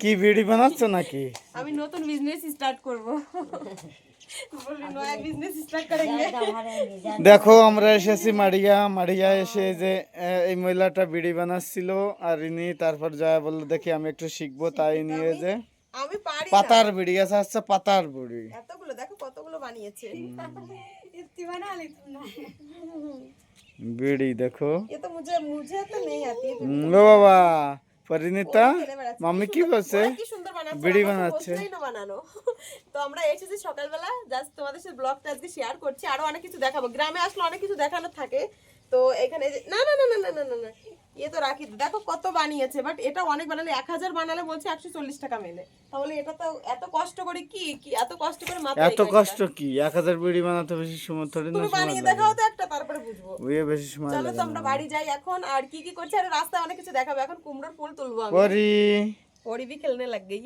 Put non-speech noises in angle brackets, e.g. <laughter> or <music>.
কি বিউটি বানাচ্ছ নাকি? আমি নতুন বিজনেস স্টার্ট করব। দেখো আমরা এসেছি মারিয়া মারিয়া এসে যে এই মহিলাটা বিড়ি বানাচ্ছিল আর ইনি তারপর যা বলল দেখি আমি একটু শিখব। তাই নিয়ে যে পাতার বিড়ি আছে আচ্ছা পাতার বিড়ি দেখো বিড়ি দেখো। বাবা। পরিণীতা মাম্মি কি করছে? সুন্দর বানাচ্ছে? বিড়ি বানাচ্ছে। <laughs> তো আমরা এসেছি সকালবেলা জাস্ট তোমাদের সাথে ব্লগটা আজকে শেয়ার করছি। আরও অনেক কিছু দেখাবো। গ্রামে আসলে অনেক কিছু দেখানোর থাকে। তো এখানে না না না না না না না ইয়ে তো রাখি। দেখো কত বানিয়েছে বাট এটা অনেক বানালে এক হাজার বানালে বলছে একশো চল্লিশ টাকা মেলে। তাহলে এটা তো এত কষ্ট করে কি কি এত কষ্ট করে মাথা এত কষ্ট কি? এক হাজার বিড়ি বানাতে বেশি সময় ধরে না বানিয়ে দেখাও তো একটা তারপরে বুঝব। ওয়ে বেশি সময় চলো তো আমরা বাড়ি যাই এখন আর কি কি করছে? আর রাস্তায় অনেক কিছু দেখাবো। এখন কুমড়োর ফুল তুলবো আমি। পরি। পরি খেলনে লাগ গই